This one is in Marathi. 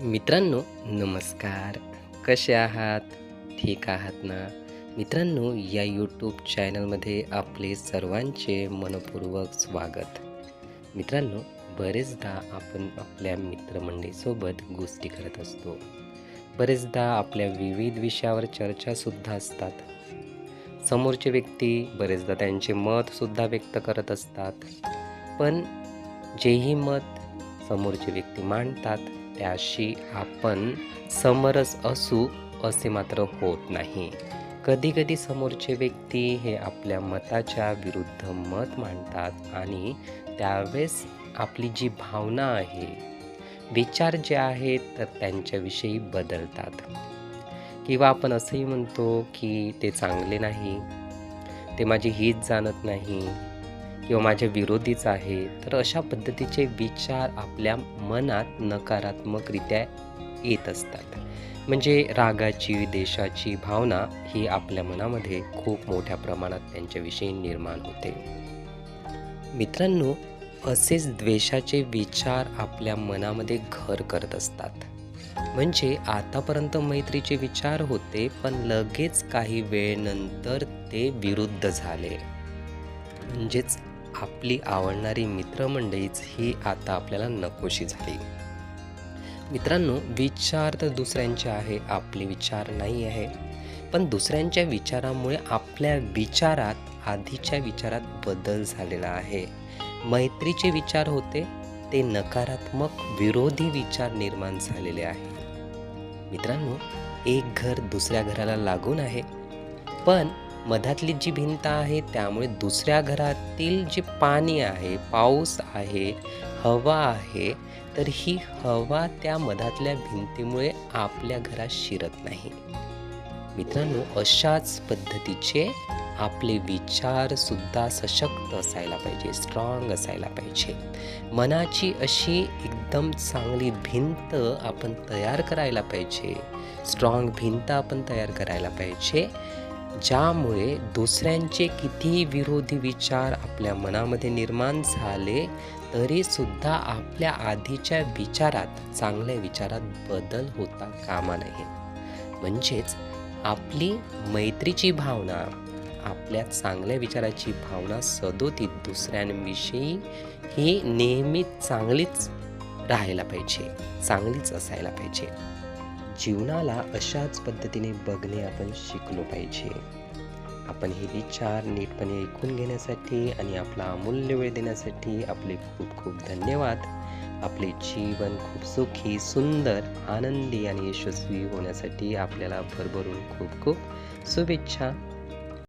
मित्रांनो नमस्कार. कसे आहात? ठीक आहात ना? मित्रांनो या यूट्यूब चॅनलमध्ये आपले सर्वांचे मनपूर्वक स्वागत. मित्रांनो बरेचदा आपण आपल्या मित्रमंडळीसोबत गोष्टी करत असतो. बरेचदा आपल्या विविध विषयावर चर्चासुद्धा असतात. समोरचे व्यक्ती बरेचदा त्यांचे मतसुद्धा व्यक्त करत असतात. पण जेही मत समोरचे व्यक्ती मांडतात त्याशी आपण समरस असू असे मात्र होत नाही. कधीकधी समोरचे व्यक्ती हे आपल्या मताच्या विरुद्ध मत मांडतात आणि त्यावेळेस आपली जी भावना आहे विचार जे आहेत तर त्यांच्याविषयी बदलतात. किंवा आपण असंही म्हणतो की ते चांगले नाही ते माझी हीच जाणत नाही किंवा माझ्या विरोधीच आहे तर अशा पद्धतीचे विचार आपल्या मनात नकारात्मकरित्या येत असतात. म्हणजे रागाची देशाची भावना ही आपल्या मनामध्ये खूप मोठ्या प्रमाणात त्यांच्याविषयी निर्माण होते. मित्रांनो असेच द्वेषाचे विचार आपल्या मनामध्ये घर करत असतात. म्हणजे आतापर्यंत मैत्रीचे विचार होते पण लगेच काही वेळेनंतर ते विरुद्ध झाले. म्हणजेच आपली आवडणारी मित्रमंडळीच ही आता आपल्याला नकोशी झाली. मित्रांनो विचार तर दुसऱ्यांचे आहे आपले विचार नाही आहे. पण दुसऱ्यांच्या विचारामुळे आपल्या विचारात आधीच्या विचारात बदल झालेला आहे. मैत्रीचे विचार होते ते नकारात्मक विरोधी विचार निर्माण झालेले आहे. मित्रांनो एक घर दुसऱ्या घराला लागून आहे. पण मधातली जी भिंत आहे त्यामुळे दुसऱ्या घरातील जे पाणी आहे पाऊस आहे हवा आहे तर ही हवा त्या मधातल्या भिंतीमुळे आपल्या घरात शिरत नाही. मित्रांनो अशाच पद्धतीचे आपले विचारसुद्धा सशक्त असायला पाहिजे स्ट्रॉंग असायला पाहिजे. मनाची अशी एकदम चांगली भिंत आपण तयार करायला पाहिजे स्ट्रॉंग भिंत आपण तयार करायला पाहिजे ज्यामुळे दुसऱ्यांचे कितीही विरोधी विचार आपल्या मनामध्ये निर्माण झाले तरीसुद्धा आपल्या आधीच्या विचारात चांगल्या विचारात बदल होता कामा नये. म्हणजेच आपली मैत्रीची भावना आपल्या चांगल्या विचाराची भावना सदोतीत दुसऱ्यांविषयी ही नेहमी चांगलीच राहायला पाहिजे चांगलीच असायला पाहिजे. जीवनाला अशाच पद्धतीने बघणे आपण शिकलो पाहिजे. आपण हे विचार नीटपणे ऐकून घेण्यासाठी आणि आपला अमूल्य वेळ देण्यासाठी आपले खूप खूप धन्यवाद. आपले जीवन खूप सुखी सुंदर आनंदी आणि यशस्वी होण्यासाठी आपल्याला भरभरून खूप खूप शुभेच्छा.